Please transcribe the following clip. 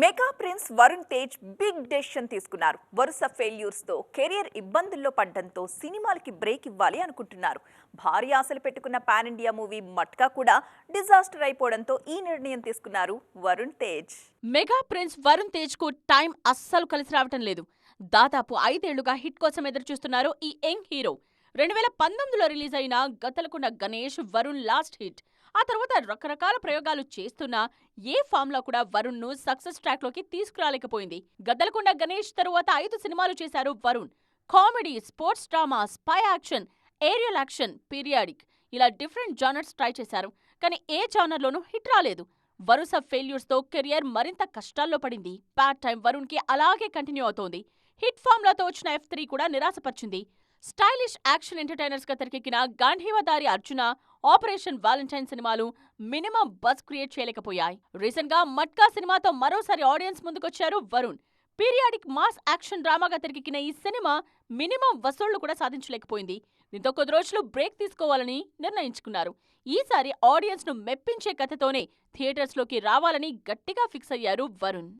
Mega prince Varun Tej big decision తీసుకున్నారు. వరుస ఫెయిల్యూర్స్తో career ఇబ్బందుల్లో పడ్డంతో సినిమాలకి బ్రేక్ ఇవ్వాలి అనుకుంటున్నారు. భారీ ఆశలు పెట్టుకున్న పాన్ ఇండియా మూవీ మట్కా కూడా డిజాస్టర్ అయిపోవడంతో ఈ నిర్ణయం తీసుకున్నారు వరుణ్ తేజ్. మెగా ప్రిన్స్ వరుణ్ తేజ్కు టైం అస్సలు కలిసి రావటం లేదు. దాదాపు ఐదేళ్ళుగా హిట్ కోసం ఎదురుచూస్తున్నారు ఈ యంగ్ హీరో. రెండు వేల పంతొమ్మిదిలో రిలీజ్ అయిన గతలకున్న గణేష్ వరుణ్ లాస్ట్ హిట్. ఆ తర్వాత రకరకాల ప్రయోగాలు చేస్తున్నా ఏ ఫామ్లో కూడా వరుణ్ను సక్సెస్ ట్రాక్లోకి తీసుకురాలేకపోయింది. గద్దలకొండ గణేష్ తరువాత ఐదు సినిమాలు చేశారు Varun. Comedy sports drama spy action aerial action periodic ఇలా డిఫరెంట్ జానర్స్ ట్రై చేశారు. కానీ ఏ జానర్లోనూ హిట్ రాలేదు. వరుస ఫెయిల్యూర్స్తో కెరియర్ మరింత కష్టాల్లో పడింది. పార్ట్ టైం వరుణ్కి అలాగే కంటిన్యూ అవుతోంది. హిట్ ఫామ్లతో వచ్చిన ఎఫ్ త్రీ కూడా నిరాశపరిచింది. స్టైలిష్ యాక్షన్ ఎంటర్టైనర్స్గా తెరకెక్కిన గాంధీవదారి అర్జున ఆపరేషన్ వాలంటైన్ సినిమాలు మినిమం బజ్ క్రియేట్ చేయలేకపోయాయి. రీసెంట్గా మట్కా సినిమాతో మరోసారి ఆడియన్స్ ముందుకొచ్చారు వరుణ్. పీరియాడిక్ మాస్ యాక్షన్ డ్రామాగా తెరకెక్కిన ఈ సినిమా మినిమం వసూళ్ళు కూడా సాధించలేకపోయింది. దీంతో కొద్ది రోజులు బ్రేక్ తీసుకోవాలని నిర్ణయించుకున్నారు. ఈసారి ఆడియన్స్ను మెప్పించే కథతోనే థియేటర్స్లోకి రావాలని గట్టిగా ఫిక్స్ అయ్యారు వరుణ్.